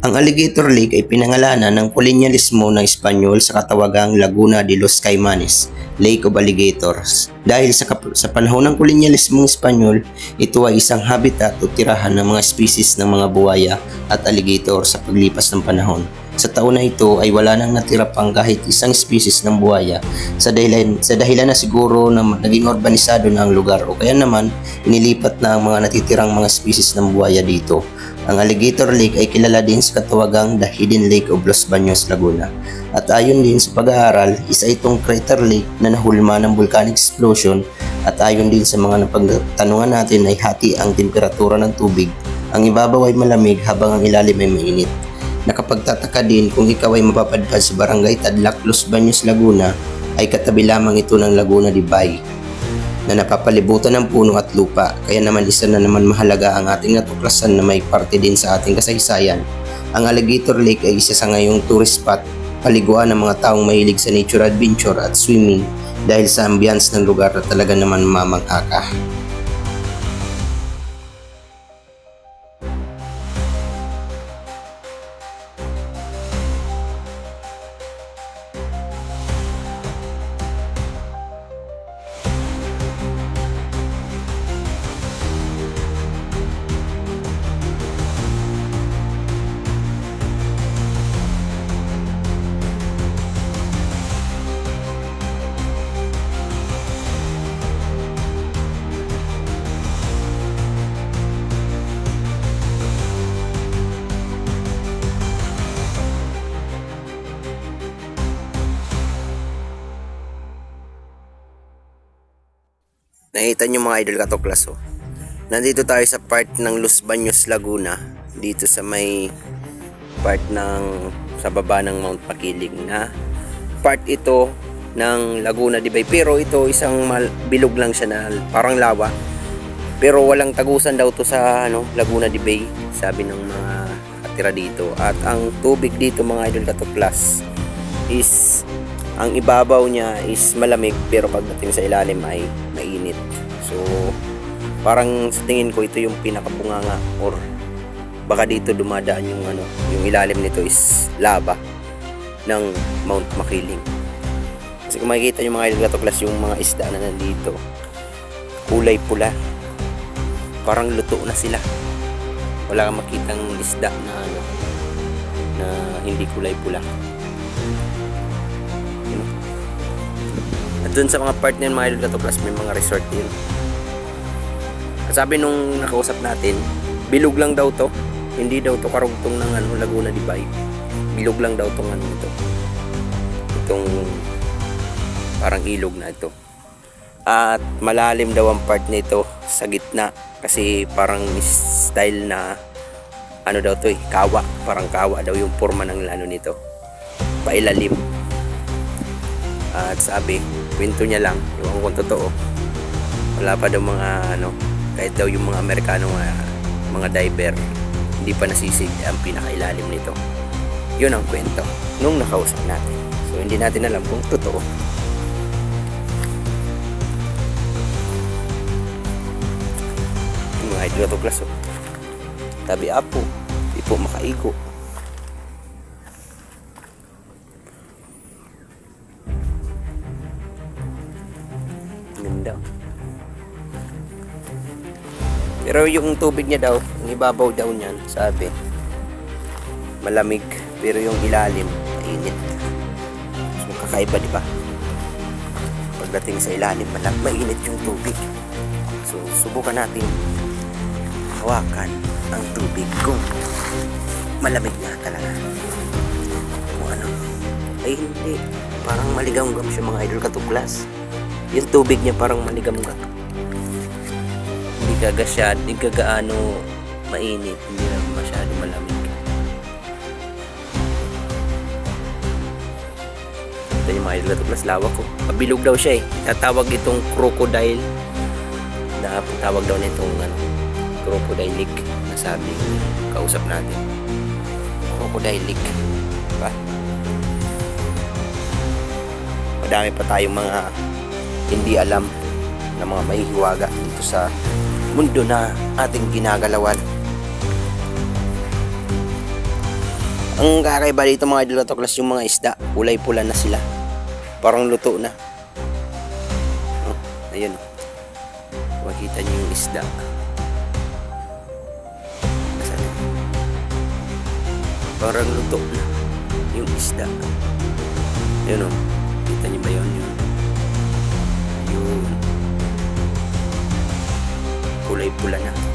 Ang Alligator Lake ay pinangalanan ng kolonyalismo ng Espanyol sa katawagang Laguna de los Caimanes, Lake of Alligators. Dahil sa, sa panahon ng kolonyalismo ng Espanyol, ito ay isang habitat o tirahan ng mga species ng mga buwaya at alligator sa paglipas ng panahon. Sa taon na ito ay wala nang natira pang kahit isang species ng buwaya sa dahilan, sa dahilan na siguro na naging urbanisado na ang lugar o kaya naman inilipat na ang mga natitirang mga species ng buwaya dito. Ang Alligator Lake ay kilala din sa katawagang The Hidden Lake of Los Baños, Laguna. At ayon din sa pag-aaral, isa itong crater lake na nahulma ng volcanic explosion at ayon din sa mga napagtanungan natin ay hati ang temperatura ng tubig. Ang ibabaw ay malamig habang ang ilalim ay mainit. Nakapagtataka din kung ikaw ay mapapadpad sa barangay Tadlac, Los Baños, Laguna ay katabi lamang ito ng Laguna de Bay na napapalibutan ng puno at lupa kaya naman isa na naman mahalaga ang ating natuklasan na may parte din sa ating kasaysayan. Ang Alligator Lake ay isa sa ngayong tourist spot paliguan ng mga taong mahilig sa nature adventure at swimming dahil sa ambience ng lugar na talaga naman mamangha ka. Nakita niyo mga idol katuklas oh. Nandito tayo sa part ng Los Baños, Laguna. Dito sa may part ng sa baba ng Mount Makiling na part ito ng Laguna di Bay. Pero ito isang mal- bilog lang siya na parang lawa. Pero walang tagusan daw to sa ano, Laguna di Bay, sabi ng mga katira dito. At ang tubig dito mga idol katuklas is ang ibabaw niya is malamig pero pagdating sa ilalim ay. So, parang sa tingin ko ito yung pinakabunganga or baka dito dumadaan yung ano, yung ilalim nito is lava ng Mount Makiling. Kasi kung makikita yung mga idol katuklas yung mga isda na nandito, kulay pula. Parang luto na sila. Wala kang makitang isda na ano, na hindi kulay pula. At dun sa mga part niyan mga idol katuklas may mga resort din. At sabi nung nakausap natin, bilog lang daw to. Hindi daw to karugtong ng ano, Laguna di Bay. Bilog lang daw tong ano ito. Itong parang ilog na ito. At malalim daw ang part nito sa gitna kasi parang style na ano daw to eh, kawa. Parang kawa daw yung forma ng ano nito. Pailalim. At sabi, kwento niya lang, yung kung totoo. Wala pa daw mga ano, kahit daw yung mga Amerikano mga, mga diver, hindi pa nasisig ang pinakailalim nito. Yun ang kwento nung nakausap natin. So hindi natin alam kung totoo. Yung mga idol to class oh. Tabi apo, di po makaigo. Ganda. Pero yung tubig niya daw, yung ibabaw daw niyan, sabi, malamig, pero yung ilalim, mainit. So, kakaiba, di ba? Pagdating sa ilalim, malam, mainit yung tubig. So, subukan natin hawakan ang tubig kung malamig na talaga. Kung ano. Ay, hindi. Parang maligamgam siya mga idol katuklas. Yung tubig niya parang maligamgam. Hindi kaga siya, hindi kagaano mainit, hindi na masyado malamig. Ito yung mga idol katuklas lawak ko. Pabilog daw siya eh. Tatawag itong crocodile. Na tawag daw nitong ano, crocodile lake na sabi kausap natin. Crocodile lake. Diba? Madami pa tayong mga hindi alam na mga mahihiwaga dito sa mundo na ating ginagalawan. Ang kakaiba dito mga idol katoklas yung mga isda, kulay pula na sila. Parang luto na. Oh, ayun. Makita niyo yung isda. Nasaan na? Parang luto na yung isda. Ayun oh. Kita niyo ba yun? Pula.